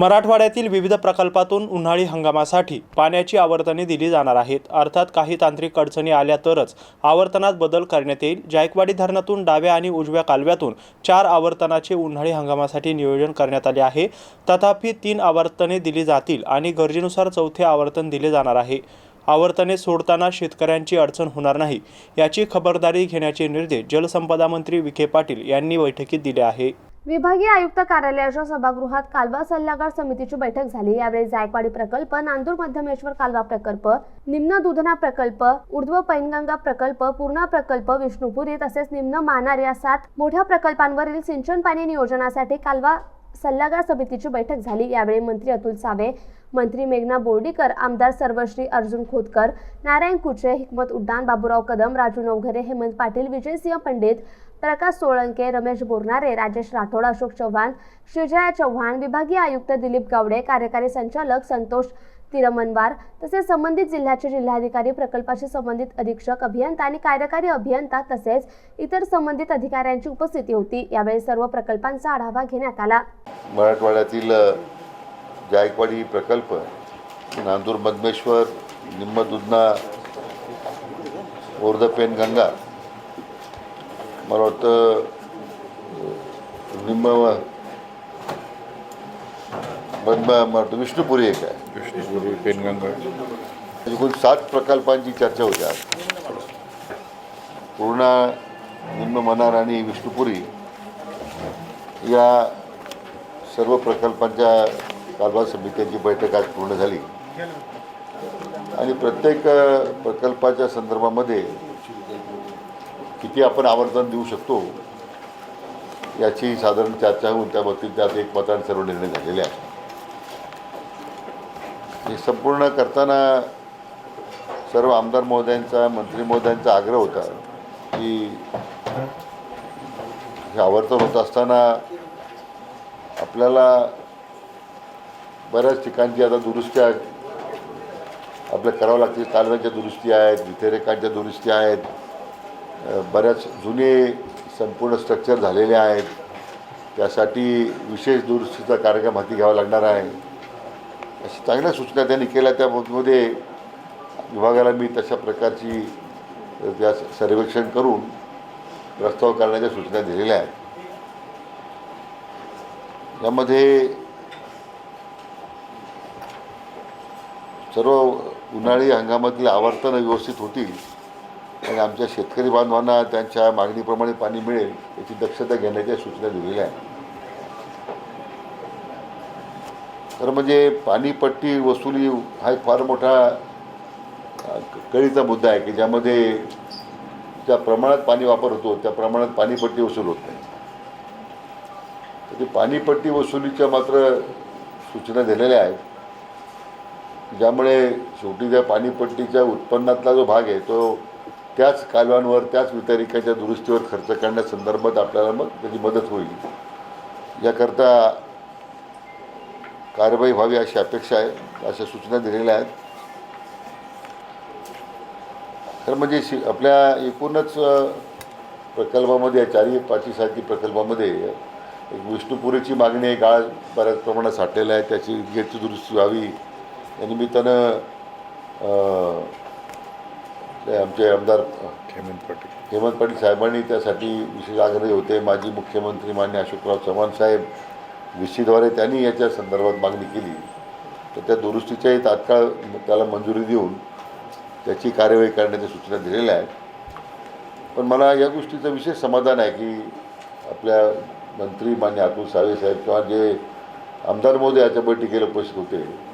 मराठवाड्यातील विविध प्रकल्पातून उन्हाळी हंगामासाठी पाण्याची आवर्तने दिली जाणार आहेत. अर्थात काही तांत्रिक अडचणी आल्या तरच आवर्तनात बदल करण्यात येईल. जायकवाडी धरणातून डाव्या आणि उजव्या कालव्यातून चार आवर्तनाचे उन्हाळी हंगामासाठी नियोजन करण्यात आले आहे. तथापि तीन आवर्तने दिली जातील आणि गरजेनुसार चौथे आवर्तन दिले जाणार आहे. आवर्तने सोडताना शेतकऱ्यांची अडचण होणार नाही याची खबरदारी घेण्याचे निर्देश जलसंपदा मंत्री विखे पाटील यांनी बैठकीत दिले आहे. विभागीय आयुक्त कार्यालयाच्या सभागृहात कालवा सल्लागार समितीची बैठक झाली. यावेळी जायकवाडी प्रकल्प नांदूर मध्यमेश्वर कालवा प्रकल्प निम्न दुधना प्रकल्प ऊर्ध्व पैनगंगा प्रकल्प पूर्णा प्रकल्प विष्णुपुरी तसेच निम्न मानार या सात मोठ्या प्रकल्पांवरील सिंचन पाणी नियोजनासाठी कालवा सल्लागार समितीची बैठक झाली. यावेळी मंत्री अतुल सावे मंत्री मेघना बोर्डीकर आमदार सर्वश्री अर्जुन खोतकर नारायण कुचे हिकमत उड्डाण बाबूराव कदम राजू नवघरे हेमंत पाटील विजयसिंह पंडित प्रकाश सोळंके रमेश बोरनारे राजेश राठोड अशोक चव्हाण श्रीजया चव्हाण विभागीय आयुक्त दिलीप गावडे कार्यकारी संचालक संतोष तिरमनवार तसेच संबंधित जिल्ह्याचे जिल्हाधिकारी प्रकल्पाशी संबंधित अधीक्षक अभियंता आणि कार्यकारी अभियंता तसेच इतर संबंधित अधिकाऱ्यांची उपस्थिती होती. यावेळी सर्व प्रकल्पांचा आढावा घेण्यात आला. मराठवाड्यातील जायकवाडी प्रकल्प नांदूर मधमेश्वर निम्म दुधना ओर्धपेन गंगा मला वाटतं निम्म वाटतं विष्णुपुरी एक आहे. विष्णुपुरी पेनगंगा. एकूण सात प्रकल्पांची चर्चा होती आज. पूर्णा निम्न मनार आणि विष्णुपुरी या सर्व प्रकल्पांच्या कारभार समित्यांची बैठक आज पूर्ण झाली. आणि प्रत्येक प्रकल्पाच्या संदर्भामध्ये किती आपण आवर्तन देऊ शकतो याची साधारण चर्चा होऊन त्या बाबतीत त्यात एक मताने सर्व निर्णय झालेले आहेत. हे संपूर्ण करताना सर्व आमदार महोदयांचा मंत्री महोदयांचा आग्रह होता की हे आवर्तन होत असताना आपल्याला बऱ्याच ठिकाणची आता दुरुस्त्या आपल्या करावं लागतील. तालव्यांच्या दुरुस्ती आहेत विथेरेकांच्या दुरुस्ती आहेत. बऱ्याच जुने संपूर्ण स्ट्रक्चर झालेले आहेत. त्यासाठी विशेष दुरुस्तीचा कार्यक्रम हाती घ्यावा लागणार आहे. अशा चांगल्या सूचना त्यांनी केल्या. त्या विभागाला मी तशा प्रकारची त्या सर्वेक्षण करून प्रस्ताव करण्याच्या सूचना दिलेल्या आहेत. यामध्ये सर्व उन्हाळी हंगामातील आवर्तनं व्यवस्थित होतील आणि आमच्या शेतकरी बांधवांना त्यांच्या मागणीप्रमाणे पाणी मिळेल याची दक्षता घेण्याच्या सूचना दिलेल्या आहेत. तर म्हणजे पाणीपट्टी वसुली हा एक फार मोठा कळीचा मुद्दा आहे की ज्यामध्ये ज्या प्रमाणात पाणी वापर होतो त्या प्रमाणात पाणीपट्टी वसूल होत नाही. तर ते पाणीपट्टी वसुलीच्या मात्र सूचना दिलेल्या आहेत ज्यामुळे शेवटी त्या पाणीपट्टीच्या उत्पन्नातला जो भाग आहे तो त्याच कालव्यांवर त्याच वितरिकाच्या दुरुस्तीवर खर्च करण्यासंदर्भात आपल्याला मग त्याची मदत होईल. याकरता कार्यवाही व्हावी अशी अपेक्षा आहे अशा सूचना दिलेल्या आहेत. तर म्हणजे शि आपल्या एकूणच प्रकल्पामध्ये चारही पाचही सारखी प्रकल्पामध्ये एक विष्णुपुरीची मागणी आहे गाळ बऱ्याच प्रमाणात साठलेला आहे त्याची गेटची दुरुस्ती व्हावी या निमित्तानं आमचे आमदार हेमंत पाटील. हेमंत पाटील साहेबांनी त्यासाठी विशेष आग्रही होते. माजी मुख्यमंत्री मान्य अशोकराव चव्हाण साहेब विशीद्वारे त्यांनी याच्या संदर्भात मागणी केली. तर त्या दुरुस्तीच्याही तात्काळ त्याला मंजुरी देऊन त्याची कार्यवाही करण्याच्या सूचना दिलेल्या आहेत. पण मला या गोष्टीचं विशेष समाधान आहे की आपल्या मंत्री मान्य अतुल सावे साहेब किंवा जे आमदार महोदय याच्या बैठकीला उपस्थित होते